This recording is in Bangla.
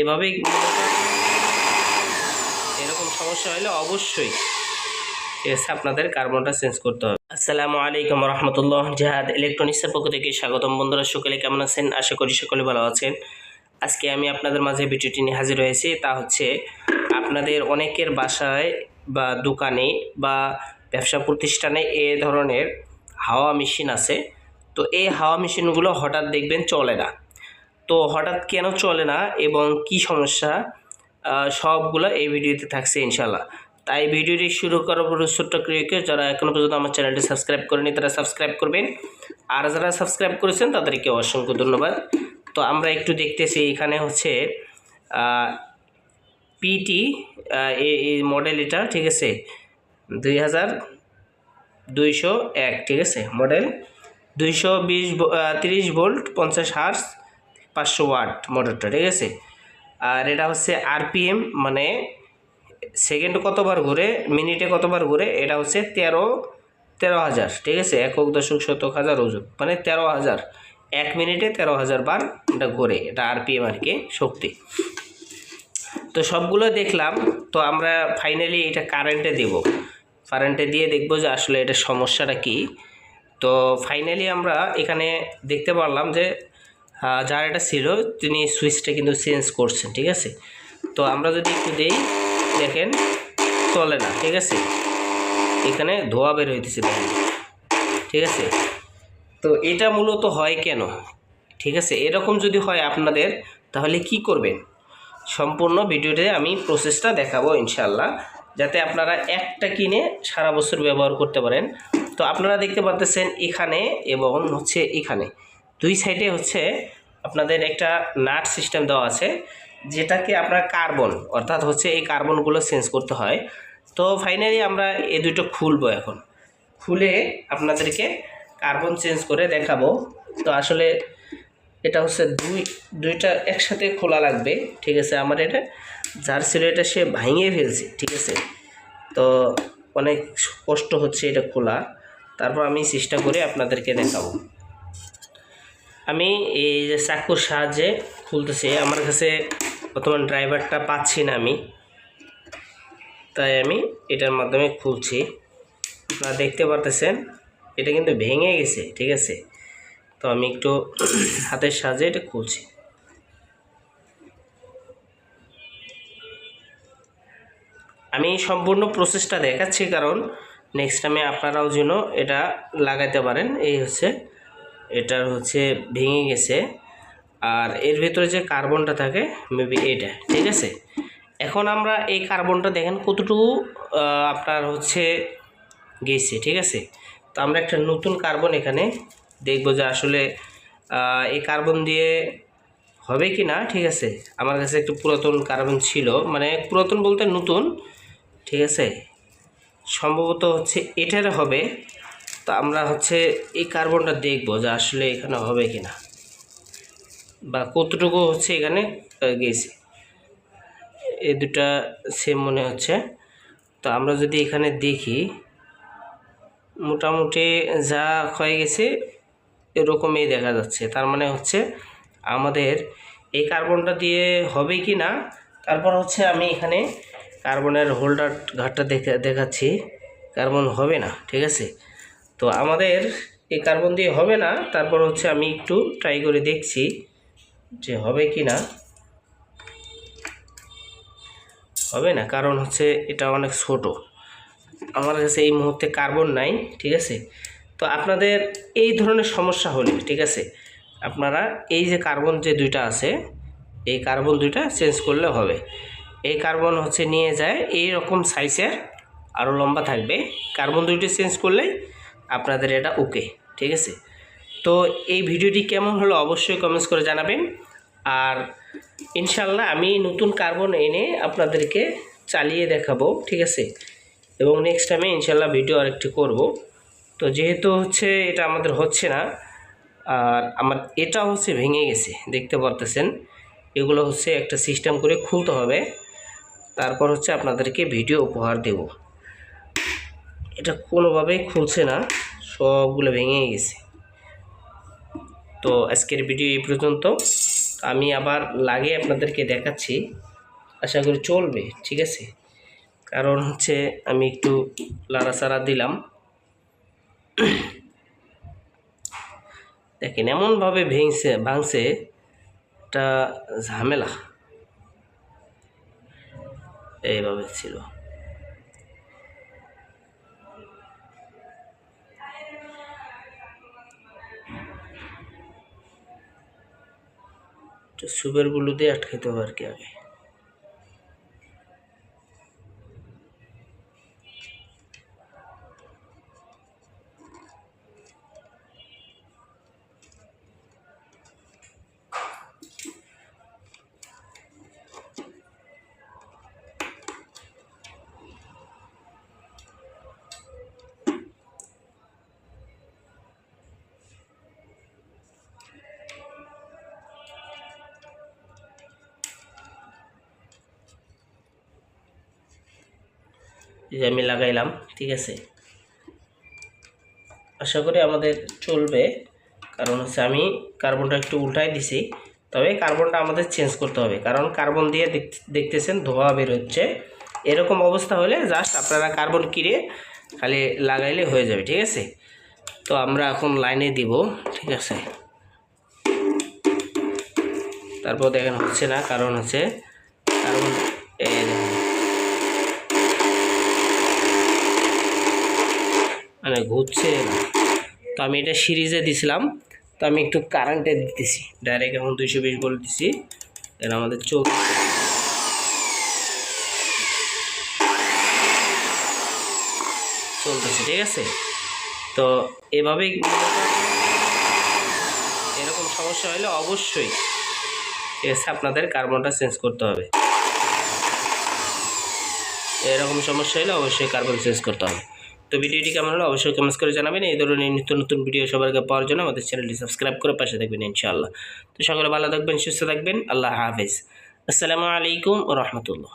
এভাবেই এরকম সমস্যা হলে অবশ্যই আছে আপনাদের কার্বনটা চেঞ্জ করতে হবে। আসসালামু আলাইকুম রহমতুল্লাহ জাহাদ ইলেকট্রনিক্সের পক্ষ থেকে স্বাগতম বন্ধুরা, সকলে কেমন আছেন? আশা করি সকলে ভালো আছেন। আজকে আমি আপনাদের মাঝে ভিডিওটি নিয়ে হাজির হয়েছি, তা হচ্ছে আপনাদের অনেকের বাসায় বা দোকানে বা ব্যবসা প্রতিষ্ঠানে এ ধরনের হাওয়া মেশিন আছে। তো এই হাওয়া মেশিনগুলো হঠাৎ দেখবেন চলে না। তো হঠাৎ কেন চলে না এবং কি সমস্যা? সবগুলো এই ভিডিওতে থাকছে ইনশাল্লাহ তাই ভিডিওটি শুরু করার পর ছোট্ট ক্রিয়েকে যারা এখনও পর্যন্ত আমার চ্যানেলটি সাবস্ক্রাইব করেনি, তারা সাবস্ক্রাইব করবেন। আর যারা সাবস্ক্রাইব করেছেন, তাদেরকে অসংখ্য ধন্যবাদ। তো আমরা একটু দেখতেছি, এখানে হচ্ছে পিটি এই মডেল এটা, ঠিক আছে? দুই হাজার দুইশো এক, ঠিক আছে? মডেল দুইশো বিশ তিরিশ ভোল্ট পঞ্চাশ হার্স পাঁচশো ওয়াট মোটরটা ঠিক আছে? আর এটা হচ্ছে আরপিএম মানে সেকেন্ড কতবার ঘুরে মিনিটে কতবার ঘুরে, এটা হচ্ছে তেরো তেরো হাজার, ঠিক আছে? একক দশক শতক হাজার ওজন মানে তেরো হাজার। এক মিনিটে তেরো হাজার বার এটা ঘুরে, এটা আরপিএম আর কি, শক্তি। তো সবগুলো দেখলাম, তো আমরা ফাইনালি এটা কারেন্টে দেব। কারেন্টে দিয়ে দেখব যে আসলে এটা সমস্যাটা কি। তো ফাইনালি আমরা এখানে দেখতে পারলাম যে যার এটা ছিল, তিনি সুইচটা কিন্তু চেঞ্জ করছেন, ঠিক আছে? তো আমরা যদি একটু দেই, দেখেন, চলে না, ঠিক আছে? এখানে ধোয়া বের হইতেছে, দেখেন, ঠিক আছে? তো এটা মূলত হয় কেন? ঠিক আছে? এরকম যদি হয় আপনাদের, তাহলে কি করবেন? সম্পূর্ণ ভিডিওতে আমি প্রসেসটা দেখাবো ইনশাল্লাহ যাতে আপনারা একটা কিনে সারা বছর ব্যবহার করতে পারেন। তো আপনারা দেখতে পাচ্ছেন এখানে এবং হচ্ছে এখানে। দুই সাইডে হচ্ছে আপনাদের একটা নাট সিস্টেম দেওয়া আছে, যেটাকে আপনার কার্বন অর্থাৎ হচ্ছে এই কার্বনগুলো চেঞ্জ করতে হয়। তো ফাইনালি আমরা এই দুটো খুলবো এখন। খুলে আপনাদেরকে কার্বন চেঞ্জ করে দেখাবো। তো আসলে এটা হচ্ছে দুই, দুইটা একসাথে খোলা লাগবে, ঠিক আছে? আমার এটা যার ছিল এটা সে ভাঙিয়ে ফেলছে, ঠিক আছে? তো অনেক কষ্ট হচ্ছে এটা খোলা। তারপর আমি চেষ্টা করে আপনাদেরকে দেখাবো। আমি এই যে চাকুর সাহায্যে খুলতেছি, আমার কাছে বর্তমান ড্রাইভারটা পাচ্ছি না আমি। তাই আমি এটার মাধ্যমে খুলছি। আপনারা দেখতে পারতেছেন, এটা কিন্তু ভেঙে গেছে, ঠিক আছে? তো আমি একটু হাতের সাহায্যে এটা খুলছি। আমি সম্পূর্ণ প্রসেসটা দেখাচ্ছি, কারণ নেক্সট টাইমে আপনারাও যেন এটা লাগাইতে পারেন, এই হচ্ছে এটার হচ্ছে ভেঙে গেছে। আর এর ভিতরে যে কার্বনটা থাকে মেবি এটা, ঠিক আছে? এখন আমরা এই কার্বনটা দেখেন কতটুকু আপনার হচ্ছে গেছে, ঠিক আছে? তো আমরা একটা নতুন কার্বন এখানে দেখব যে আসলে এই কার্বন দিয়ে হবে কি না, ঠিক আছে? আমার কাছে একটু পুরাতন কার্বন ছিল মানে পুরাতন বলতে নতুন, ঠিক আছে? সম্ভবত হচ্ছে এটার হবে তো আমরা হচ্ছে এই কার্বনটা দেখব যে আসলে এখানে হবে কি না বা কতটুকু হচ্ছে এখানে গেছে। এই দুটা সেম মনে হচ্ছে। তো আমরা যদি এখানে দেখি, মোটামুটি যা হয়ে গেছে এরকমই দেখা যাচ্ছে। তার মানে হচ্ছে আমাদের এই কার্বনটা দিয়ে হবে কি না তারপর হচ্ছে আমি এখানে কার্বনের হোল্ডার ঘাটটা দেখা, দেখাচ্ছি। কার্বন হবে না, ঠিক আছে? তো আমাদের এই কার্বন দিয়ে হবে না, তারপর হচ্ছে আমি একটু ট্রাই করে দেখছি যে হবে কি না হবে না, কারণ হচ্ছে এটা অনেক ছোট। আমার কাছে এই মুহূর্তে কার্বন নাই, ঠিক আছে? তো আপনাদের এই ধরনের সমস্যা হলে, ঠিক আছে? আপনারা এই যে কার্বন যে দুইটা আছে, এই কার্বন দুইটা চেঞ্জ করলে হবে। এই কার্বন হচ্ছে নিয়ে যায় এই রকম সাইজের আরও লম্বা থাকবে। কার্বন দুইটা চেঞ্জ করলেই আপনাদের এটা ওকে ঠিক আছে? তো এই ভিডিওটি কেমন হলো অবশ্যই কমেন্টস করে জানাবেন। আর ইনশাল্লাহ আমি নতুন কার্বন এনে আপনাদেরকে চালিয়ে দেখাবো, ঠিক আছে? এবং নেক্সট টাইমে ইনশাল্লাহ ভিডিও আরেকটি করব। তো যেহেতু হচ্ছে এটা আমাদের হচ্ছে না, আর আমার এটা হচ্ছে ভেঙে গেছে, দেখতে পারতেছেন? এগুলো হচ্ছে একটা সিস্টেম করে খুলতে হবে। তারপর হচ্ছে আপনাদেরকে ভিডিও উপহার দেব। এটা কোনোভাবেই খুলছে না, সবগুলো ভেঙে গেছে। তো আজকের ভিডিও এই পর্যন্ত। আমি আবার লাগে আপনাদেরকে দেখাচ্ছি, আশা করি চলবে, ঠিক আছে? কারণ হচ্ছে আমি একটু লাড়াচাড়া দিলাম। দেখেন, এমনভাবে ভেঙছে, ভাঙছে একটা ঝামেলা। এইভাবে ছিল। তো সুপের দিয়ে আটকাইতে হবে আর কি আগে। এই যে আমি লাগাইলাম, ঠিক আছে? আশা করি আমাদের চলবে, কারণ হচ্ছে আমি কার্বনটা একটু উল্টাই দিছি। তবে কার্বনটা আমাদের চেঞ্জ করতে হবে, কারণ কার্বন দিয়ে দেখ- দেখতেছেন ধোয়া বের হচ্ছে। এরকম অবস্থা হলে জাস্ট আপনারা কার্বন কিনে খালি লাগাইলে হয়ে যাবে, ঠিক আছে? তো আমরা এখন লাইনে দিব, ঠিক আছে? তারপর দেখেন হচ্ছে না, কারণ হচ্ছে কার্বন মানে ঘুরছে। তো আমি এটা সিরিজে দিছিলাম। তো আমি একটু কারেন্টে দিতেছি। ডাইরেক্ট এখন দুইশো বিশ ভোল্ট দিছি। এটা আমাদের চোখ চলতেছে, ঠিক আছে? তো এভাবেই এরকম সমস্যা হলে অবশ্যই, ঠিক আছে, আপনাদের কার্বনটা চেঞ্জ করতে হবে। এরকম সমস্যা হলে অবশ্যই কার্বন চেঞ্জ করতে হবে। তো ভিডিওটি কেমন হলো অবশ্যই কমেন্টস করে জানাবেন। এই ধরনের নিত্য নতুন ভিডিও সবার আগে পাওয়ার জন্য আমাদের চ্যানেলটি সাবস্ক্রাইব করে পাশে থাকবেন ইনশাআল্লাহ। তো সকলে ভালো থাকবেন, সুস্থ থাকবেন। আল্লাহ হাফেজ। আসসালামু আলাইকুম রহমতুল্লাহ।